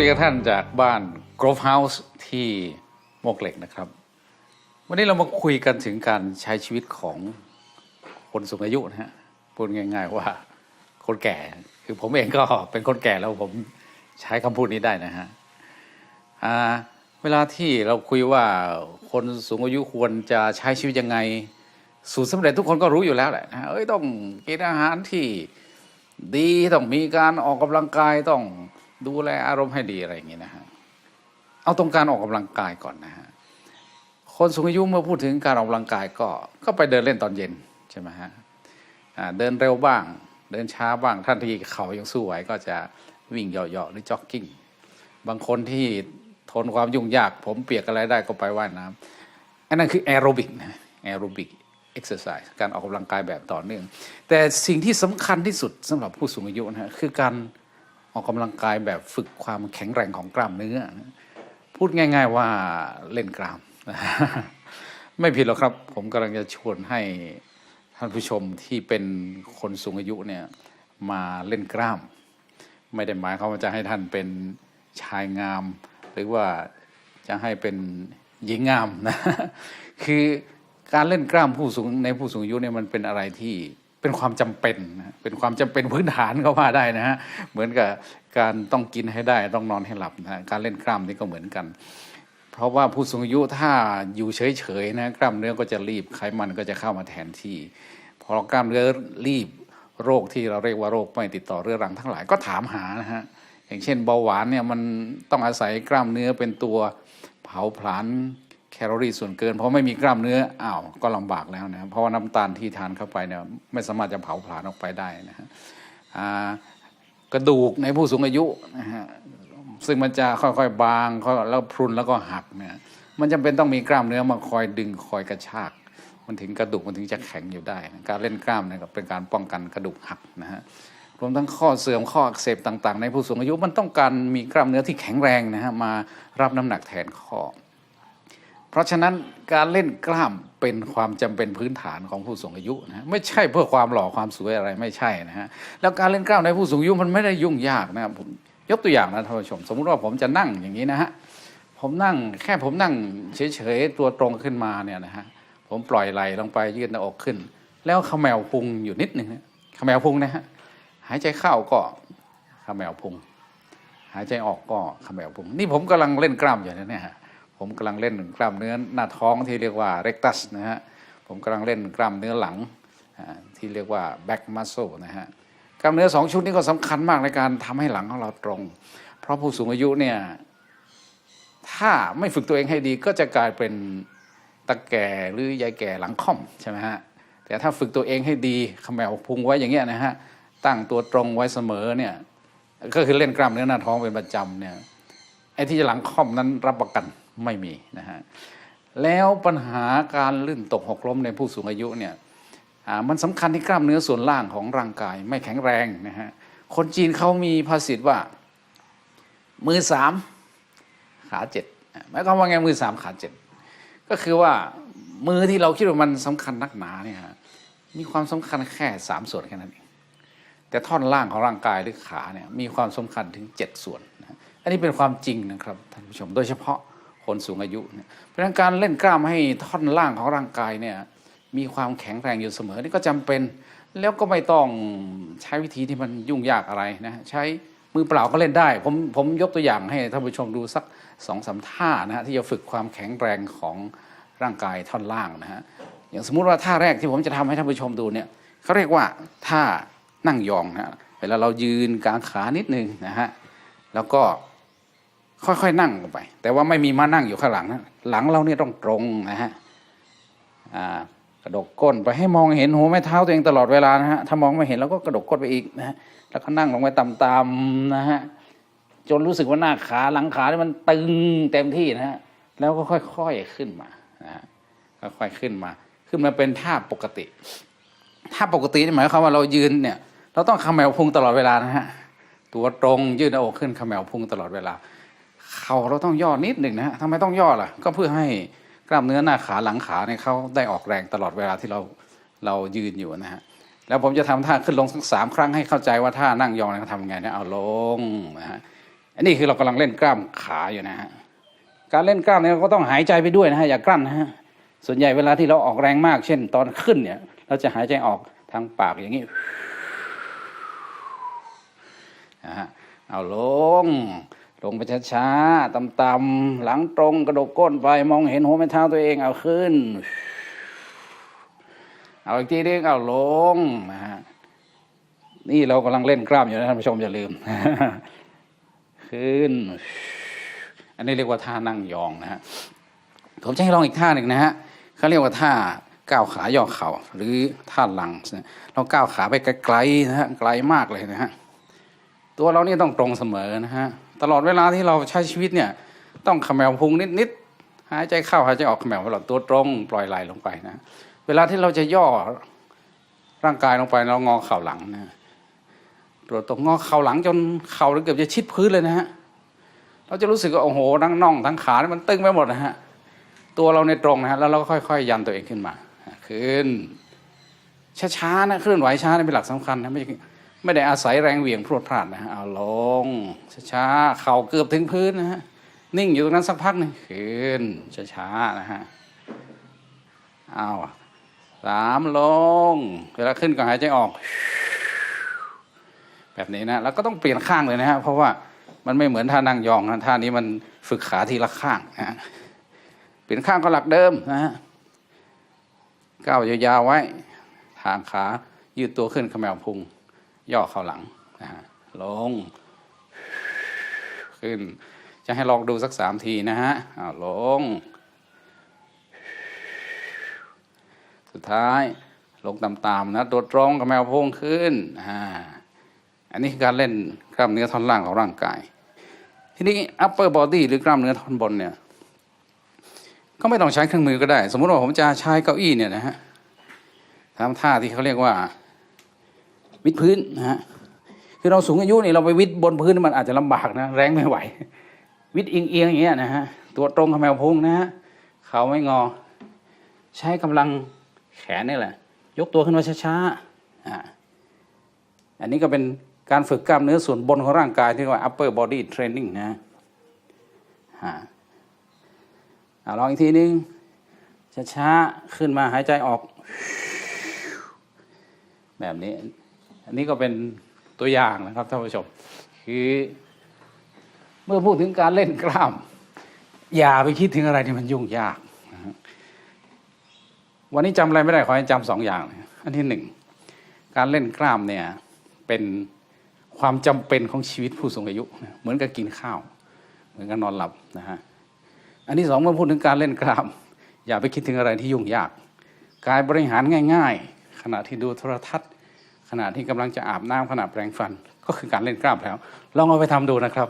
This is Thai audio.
คุยกับท่านจากบ้าน Grove House ที่โมกเหล็กนะครับ วันนี้เรามาคุยกันถึงการใช้ชีวิตของคนสูงอายุนะฮะพูดง่าย ๆ ว่าคนแก่คือผมเองก็เป็นคนแก่แล้วผมใช้คำพูดนี้ได้นะฮะเวลาที่เราคุยว่าคนสูงอายุควรจะใช้ชีวิตยังไง สูตรสำเร็จทุกคนก็รู้อยู่แล้วแหละนะฮะเอ้ยต้องกินอาหารที่ดีต้องมีการออกกำลังกายต้อง ดูแลอารมณ์ให้ดีอะไรอย่างงี้นะฮะเอาตรงการออกกำลังกายก่อนนะฮะคนสูงอายุเมื่อพูดถึงการออกกำลังกายก็ก็ไปเดินเล่นตอนเย็นใช่ไหมฮะเดินเร็วบ้าง เดินช้าบ้างท่านที่เขายังสู้ไหวก็จะวิ่งเหยาะๆหรือจ็อกกิ้งบางคนที่ทนความยุ่งยาก ผมเปียกอะไรได้ก็ไปว่ายน้ำอันนั้นคือแอโรบิกนะแอโรบิกเอ็กซ์ไซส์การออกกำลังกายแบบต่อเนื่อง แต่สิ่งที่สำคัญที่สุดสำหรับผู้สูงอายุนะฮะคือการ ออกกำลังกายแบบฝึกความแข็งแรงของกล้ามเนื้อ พูดง่าย ๆ ว่าเล่นกล้าม ไม่ผิดหรอกครับ ผมกำลังจะชวนให้ท่านผู้ชมที่เป็นคนสูงอายุเนี่ยมาเล่นกล้าม ไม่ได้หมายความาจะให้ท่านเป็นชายงาม หรือว่าจะให้เป็นหญิงงามนะคือการเล่นกล้ามผู้สูงในผู้สูงอายุเนี่ยมันเป็นอะไรที่ เป็นความจำเป็นเป็นความจำเป็นพื้นฐานก็ว่าได้นะฮะเหมือนกับการต้องกินให้ได้ต้องนอนให้หลับนะการเล่นกล้ามนี่ก็เหมือนกัน เพราะว่าผู้สูงอายุถ้าอยู่เฉยๆนะกล้ามเนื้อก็จะรีบไขมันก็จะเข้ามาแทนที่พอกล้ามเนื้อรีบโรคที่เราเรียกว่าโรคไม่ติดต่อเรื้อรังทั้งหลายก็ถามหานะฮะอย่างเช่นเบาหวานเนี่ยมันต้องอาศัยกล้ามเนื้อเป็นตัวเผาผลาญ แคลอรี่ส่วนเกิน เพราะไม่มีกล้ามเนื้ออ้าวก็ลำบากแล้วนะเพราะว่าน้ำตาลที่ทานเข้าไปเนี่ยไม่สามารถจะเผาผลาญออกไปได้นะฮะกระดูกในผู้สูงอายุนะฮะซึ่งมันจะค่อยๆบางแล้วพรุนแล้วก็หักเนี่ยมันจำเป็นต้องมีกล้ามเนื้อมาคอยดึงคอยกระชาก มันถึงกระดูกมันถึงจะแข็งอยู่ได้นะการเล่นกล้ามเนี่ยเป็นการป้องกันกระดูกหักนะฮะรวมทั้งข้อเสื่อมข้ออักเสบต่าง ๆ ในผู้สูงอายุมันต้องการมีกล้ามเนื้อที่แข็งแรงนะฮะมารับน้ำหนักแทนข้อ เพราะฉะนั้นการเล่นกล้ามเป็นความจำเป็นพื้นฐานของผู้สูงอายุนะไม่ใช่เพื่อความหล่อความสวยอะไรไม่ใช่นะฮะแล้วการเล่นกล้ามในผู้สูงอายุมันไม่ได้ยุ่งยากนะครับผมยกตัวอย่างนะท่านผู้ชม สมมุติว่าผมจะนั่งอย่างนี้นะฮะผมนั่งแค่ผมนั่งเฉยๆตัวตรงขึ้นมาเนี่ยนะฮะผมปล่อยไหลลงไปยืดหน้าอกขึ้น แล้วขมวพุงอยู่นิดหนึ่งนะเขมวพุงนะฮะหายใจเข้าก็ขมวพุง หายใจออกก็ขมวพุง นี่ผมกำลังเล่นกล้ามอยู่นะเนี่ยฮะ ผมกำลังเล่นกล้ามเนื้อหน้าท้องที่เรียกว่า rectus นะฮะผมกำลังเล่นกล้ามเนื้อหลังที่เรียกว่า back muscle นะฮะกล้ามเนื้อสองชุดนี้ก็สำคัญมากในการทำให้หลังของเราตรง เพราะผู้สูงอายุเนี่ยถ้าไม่ฝึกตัวเองให้ดีก็จะกลายเป็นตะแก่หรือยายแก่หลังค่อมใช่ไหมฮะแต่ถ้าฝึกตัวเองให้ดีเขมวพุงไว้อย่างเงี้ยนะฮะตั้งตัวตรงไว้เสมอเนี่ยก็คือเล่นกล้ามเนื้อหน้าท้องเป็นประจำเนี่ยไอ้ที่จะหลังค่อมนั้นรับประกัน ไม่มีนะฮะแล้วปัญหาการลื่นตกหกล้มในผู้สูงอายุเนี่ยมันสำคัญที่กล้ามเนื้อส่วนล่างของร่างกายไม่แข็งแรงนะฮะคนจีนเขามีภาษิตว่า มือสามขาเจ็ดหมายความว่าไงมือสามขาเจ็ดก็คือว่ามือที่เราคิดว่ามันสำคัญนักหนาเนี่ยมีความสำคัญแค่สามส่วนแค่นั้นเองแต่ท่อนล่างของร่างกายหรือขาเนี่ยมีความสำคัญถึงเจ็ดส่วนนะอันนี้เป็นความจริงนะครับท่านผู้ชมโดยเฉพาะ คนสูงอายุเนี่ยเพราะฉะนั้นการเล่นกล้ามให้ท่อนล่างของร่างกายเนี่ยมีความแข็งแรงอยู่เสมอนี่ก็จำเป็นแล้วก็ไม่ต้องใช้วิธีที่มันยุ่งยากอะไรนะใช้มือเปล่าก็เล่นได้ ผมผมยกตัวอย่างให้ท่านผู้ชมดูสักสองสามท่านะฮะที่จะฝึกความแข็งแรงของร่างกายท่อนล่างนะฮะอย่างสมมุติว่าท่าแรกที่ผมจะทำให้ท่านผู้ชมดูเนี่ยเขาเรียกว่าท่านั่งยองนะฮะเวลาเรายืนกางขานิดนึงนะฮะแล้วก็ ค่อยๆนั่งลงไป แต่ว่าไม่มีมานั่งอยู่ข้างหลังนะหลังเราเนี่ยต้องตรงนะฮะกระดกก้นไปให้มองเห็นหัวแม่เท้าตัวเองตลอดเวลานะฮะถ้ามองไม่เห็นเราก็กระดกก้นไปอีกนะฮะแล้วก็นั่งลงไปต่ำๆนะฮะจนรู้สึกว่าหน้าขาหลังขาเนี่ยมันตึงเต็มที่นะฮะแล้วก็ค่อยๆขึ้นมานะฮะค่อยๆขึ้นมา ขึ้นมาเป็นท่าปกติถ้าปกตินี่หมายความว่าเรายืนเนี่ย เราต้องเขมวพุงตลอดเวลานะฮะตัวตรงยืดหน้าอกขึ้นเขมวพุงตลอดเวลา ข่าเราต้องย่อนิดหนึ่งนะฮะทำไมต้องย่อล่ะ ก็เพื่อให้กล้ามเนื้อหน้าขาหลังขาเนี่ยเขาได้ออกแรงตลอดเวลาที่เราเรายืนอยู่นะฮะแล้วผมจะทำท่าขึ้นลงสักสามครั้งให้เข้าใจว่าท่านั่งยองเนี่ยเขาทำยังไงนะเอาลงนะฮะอันนี้คือเรากำลังเล่นกล้ามขาอยู่นะฮะการเล่นกล้ามเนี่ยเราก็ต้องหายใจไปด้วยนะฮะอย่ากลั้นนะฮะส่วนใหญ่เวลาที่เราออกแรงมาก เช่น ตอนขึ้นเนี่ยเราจะหายใจออกทางปากอย่างนี้นะฮะเอาลง ลงไปช้าๆต่ำๆหลังตรงกระดกก้นไปมองเห็นหัวแม่เท้าตัวเองเอาขึ้น เอาอีกทีนึงเอาลงนะฮะนี่เรากำลังเล่นกล้ามอยู่นะท่านผู้ชมอย่าลืม ขึ้น อันนี้เรียกว่าท่านั่งยองนะฮะผมจะให้ลองอีกท่าหนึ่งนะฮะเขาเรียกว่าท่าก้าวขาย่อเข่าหรือท่าหลังนะเราก้าวขาไปไกลๆนะฮะไกลมากเลยนะฮะตัวเรานี่ต้องตรงเสมอนะฮะ ตลอดเวลาที่เราใช้ชีวิตเนี่ยต้องเขมวพุงนิดๆหายใจเข้าหายใจออกเขมวตลอดตัวตรงปล่อยไหลลงไปนะเวลาที่เราจะย่อร่างกายลงไปเรางอเข่าหลังนะตัวตรงงอเข่าหลังจนเข่าเกือบจะชิดพื้นเลยนะฮะเราจะรู้สึกว่าโอ้โหทั้งน่องทั้งขานี่มันตึงไปหมดนะฮะตัวเราในตรงนะฮะแล้วเราก็ค่อยๆ ยันตัวเองขึ้นมาขึ้นช้าๆนะเคลื่อนไหวช้านี่เป็นหลักสำคัญนะไม่ใช่ ไม่ได้อาศัยแรงเหวี่ยงพรวดพลาดนะฮะเอาลงช้าๆเข่าเกือบถึงพื้นนะฮะนิ่งอยู่ตรงนั้นสักพักหนึ่งขึ้นช้าๆนะฮะเอาสามลงเวลาขึ้นก็หายใจออก แบบนี้นะแล้วก็ต้องเปลี่ยนข้างเลยนะฮะเพราะว่ามันไม่เหมือนท่านั่งยองนะท่านี้มันฝึกขาทีละข้างนะฮะเปลี่ยนข้างก็หลักเดิมนะฮะก้าวยาวๆไว้ทางขายืดตัวขึ้นเขมวพุง ย่อเข้าหลังนะฮะลง ขึ้น จะให้ลองดูสักสามทีนะฮะอ้าวลง สุดท้ายลงต่ำๆนะตัวตรงเขมวพุ่งขึ้นอ่าอันนี้คือการเล่นกล้ามเนื้อท่อนล่างของร่างกาย ทีนี้ upper body หรือกล้ามเนื้อท่อนบนเนี่ยก็ไม่ต้องใช้เครื่องมือก็ได้ สมมุติว่าผมจะใช้เก้าอี้เนี่ยนะฮะทำท่าที่เขาเรียกว่า วิดพื้นนะฮะคือเราสูงอายุนี่เราไปวิดบนพื้นมันอาจจะลำบากนะแรงไม่ไหว วิดเอียงๆอย่างเงี้ยนะฮะตัวตรงขมวพุงนะฮะเขาไม่งอ ใช้กำลังแขนนี่แหละ ยกตัวขึ้นมาช้าๆอ่าอันนี้ก็เป็นการฝึกกล้ามเนื้อส่วนบนของร่างกายที่เรียกว่า upper body training นะฮะเอาลองอีกทีนึงช้าๆขึ้นมาหายใจออก แบบนี้ อันนี้ก็เป็นตัวอย่างนะครับท่านผู้ชมคือเมื่อพูดถึงการเล่นกล้าม อย่าไปคิดถึงอะไรที่มันยุ่งยากวันนี้จำอะไรไม่ได้ขอให้จำสองอย่าง อันที่หนึ่งการเล่นกล้ามเนี่ยเป็นความจำเป็นของชีวิตผู้สูงอายุ เหมือนกับกินข้าว เหมือนกับนอนหลับนะฮะอันที่สองเมื่อพูดถึงการเล่นกล้าม อย่าไปคิดถึงอะไรที่ยุ่งยาก การบริหารง่าย ๆ ขณะที่ดูโทรทัศน์ ขณะที่กำลังจะอาบน้ำขณะแปรงฟัน ก็คือการเล่นกล้ามแล้ว ลองเอาไปทำดูนะครับ